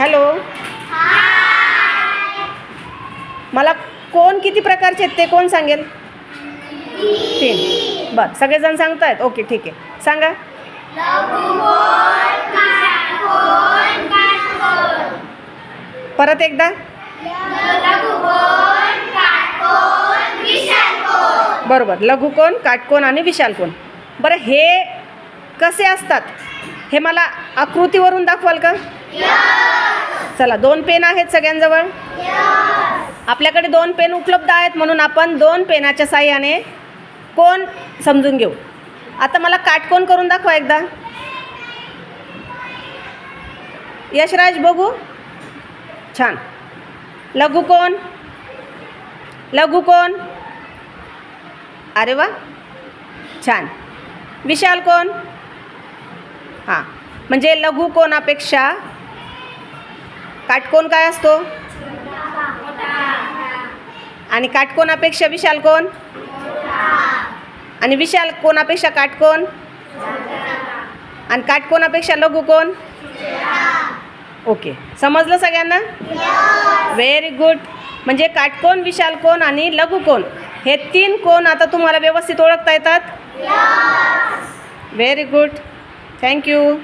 Hello. मला कोण किती प्रकारचे आहेत ते कोण सांगेल? तीन. बरं सगळेजण सांगतायत? ओके ठीक आहे. सांगा. परत एकदा. बरोबर लघुकोण काटकोण आणि विशालकोण बरं हे कसे असतात? हे मला आकृतीवरून दाखवाल का? चला दोन पेन आहेत सगळ्यांजवळ? आपल्याकडे दोन पेन उपलब्ध आहेत म्हणून आपण दोन पेनाच्या साह्याने कोण समजून घेऊ? आता मला काटकोन करून दाखवा एकदा. यशराज बघू. छान. लघु कोण? लघु कोण? अरे वा. छान. विशाल कोण? हां. म्हणजे लघु कोणापेक्षा काटकोण काय असतो? आणि काटकोणापेक्षा विशाल कोण? आणि विशाल कोणापेक्षा काटकोण आणि काटकोणापेक्षा लघु कोण? ओके. समजलं सगळ्यांना? व्हेरी गुड म्हणजे काटकोण विशाल कोण आणि लघु कोण? हे तीन कोण आता तुम्हाला व्यवस्थित ओळखता येतात? Very good thank you